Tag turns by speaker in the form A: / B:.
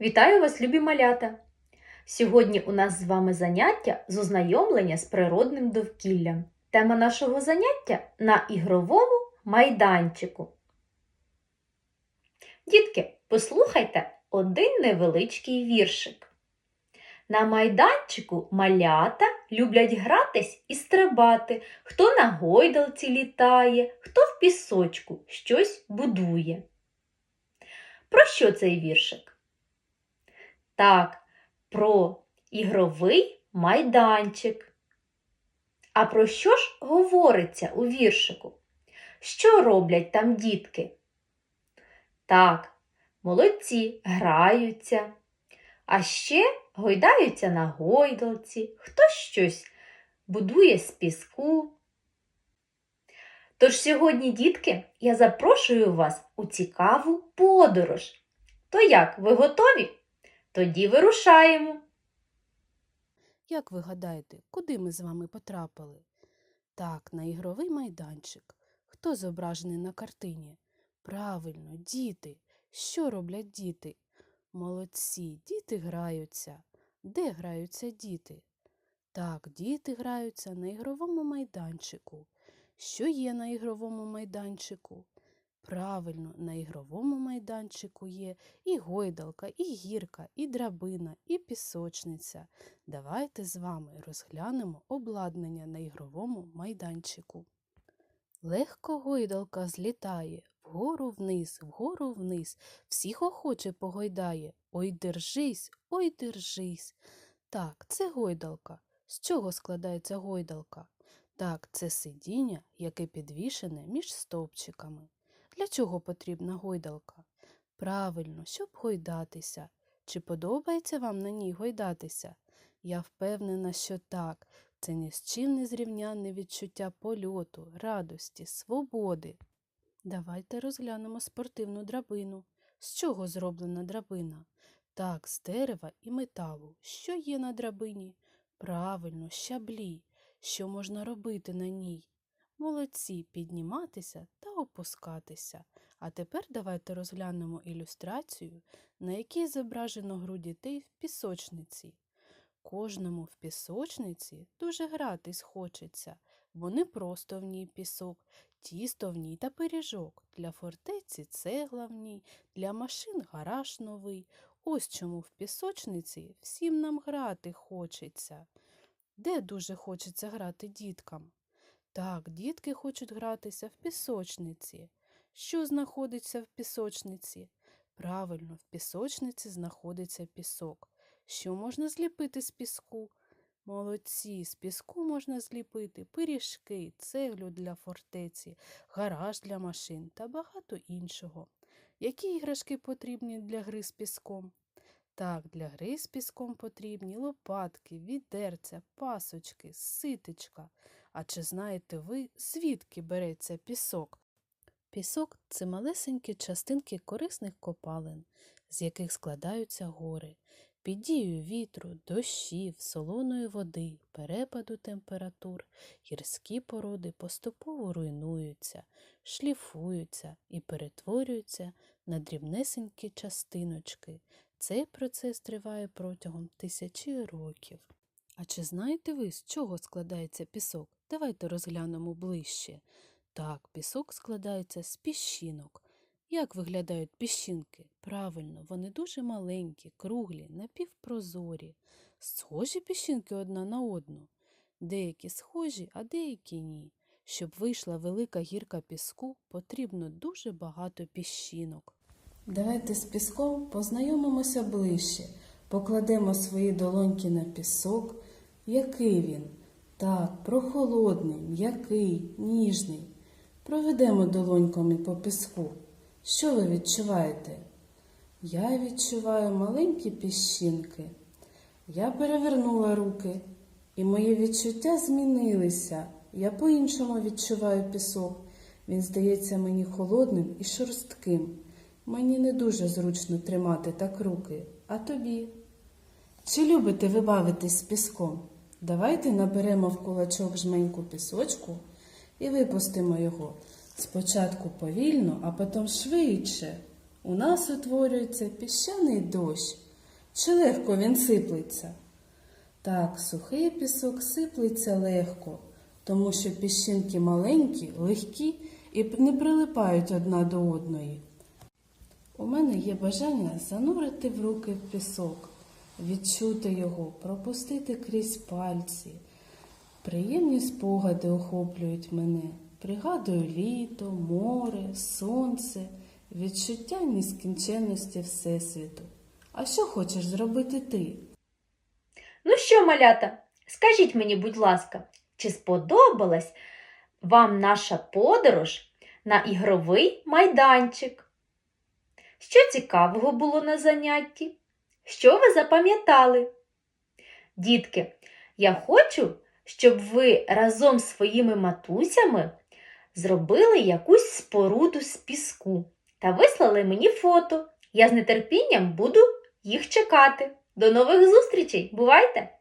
A: Вітаю вас, любі малята! Сьогодні у нас з вами заняття з ознайомлення з природним довкіллям. Тема нашого заняття на ігровому майданчику. Дітки, послухайте один невеличкий віршик. На майданчику малята люблять гратись і стрибати. Хто на гойдалці літає, хто в пісочку щось будує. Про що цей віршик? Так, про ігровий майданчик. А про що ж говориться у віршику? Що роблять там дітки? Так, молодці граються, а ще гойдаються на гойдалці, хтось щось будує з піску. Тож сьогодні, дітки, я запрошую вас у цікаву подорож. То як, ви готові? Тоді вирушаємо.
B: Як ви гадаєте, куди ми з вами потрапили? Так, на ігровий майданчик. Хто зображений на картині? Правильно, діти. Що роблять діти? Молодці, діти граються. Де граються діти? Так, діти граються на ігровому майданчику. Що є на ігровому майданчику? Правильно, на ігровому майданчику є і гойдалка, і гірка, і драбина, і пісочниця. Давайте з вами розглянемо обладнання на ігровому майданчику. Легко гойдалка злітає, вгору вниз, вгору вниз, всіх охоче погойдає. Ой, держись, ой, держись. Так, це гойдалка. З чого складається гойдалка? Так, це сидіння, яке підвішене між стовпчиками. Для чого потрібна гойдалка? Правильно, щоб гойдатися. Чи подобається вам на ній гойдатися? Я впевнена, що так. Це ні з чим не зрівнянне відчуття польоту, радості, свободи. Давайте розглянемо спортивну драбину. З чого зроблена драбина? Так, з дерева і металу. Що є на драбині? Правильно, щаблі. Що можна робити на ній? Молодці підніматися та опускатися. А тепер давайте розглянемо ілюстрацію, на якій зображено гру дітей в пісочниці. Кожному в пісочниці дуже гратись хочеться, бо не просто в ній пісок, тісто в ній та пиріжок. Для фортеці цегла в ній, для машин гараж новий. Ось чому в пісочниці всім нам грати хочеться. Де дуже хочеться грати діткам? Так, дітки хочуть гратися в пісочниці. Що знаходиться в пісочниці? Правильно, в пісочниці знаходиться пісок. Що можна зліпити з піску? Молодці, з піску можна зліпити пиріжки, цеглю для фортеці, гараж для машин та багато іншого. Які іграшки потрібні для гри з піском? Так, для гри з піском потрібні лопатки, відерця, пасочки, ситечка. А чи знаєте ви, звідки береться пісок? Пісок це малесенькі частинки корисних копалин, з яких складаються гори. Під дією вітру, дощів, солоної води, перепаду температур, гірські породи поступово руйнуються, шліфуються і перетворюються на дрібнесенькі частиночки. Цей процес триває протягом тисячі років. А чи знаєте ви, з чого складається пісок? Давайте розглянемо ближче. Так, пісок складається з піщинок. Як виглядають піщинки? Правильно, вони дуже маленькі, круглі, напівпрозорі. Схожі піщинки одна на одну. Деякі схожі, а деякі ні. Щоб вийшла велика гірка піску, потрібно дуже багато піщинок. Давайте з піском познайомимося ближче, покладемо свої долоньки на пісок. Який він? Так, прохолодний, м'який, ніжний. Проведемо долоньками по піску. Що ви відчуваєте? Я відчуваю маленькі піщинки. Я перевернула руки, і мої відчуття змінилися. Я по-іншому відчуваю пісок. Він здається мені холодним і шорстким. Мені не дуже зручно тримати так руки, а тобі. Чи любите ви бавитись з піском? Давайте наберемо в кулачок жменьку пісочку і випустимо його. Спочатку повільно, а потім швидше. У нас утворюється піщаний дощ. Чи легко він сиплеться? Так, сухий пісок сиплеться легко, тому що піщинки маленькі, легкі і не прилипають одна до одної. У мене є бажання занурити в руки в пісок, відчути його, пропустити крізь пальці. Приємні спогади охоплюють мене. Пригадую літо, море, сонце, відчуття нескінченності Всесвіту. А що хочеш зробити ти?
A: Ну що, малята, скажіть мені, будь ласка, чи сподобалась вам наша подорож на ігровий майданчик? Що цікавого було на занятті? Що ви запам'ятали? Дітки, я хочу, щоб ви разом з своїми матусями зробили якусь споруду з піску та вислали мені фото. Я з нетерпінням буду їх чекати. До нових зустрічей! Бувайте!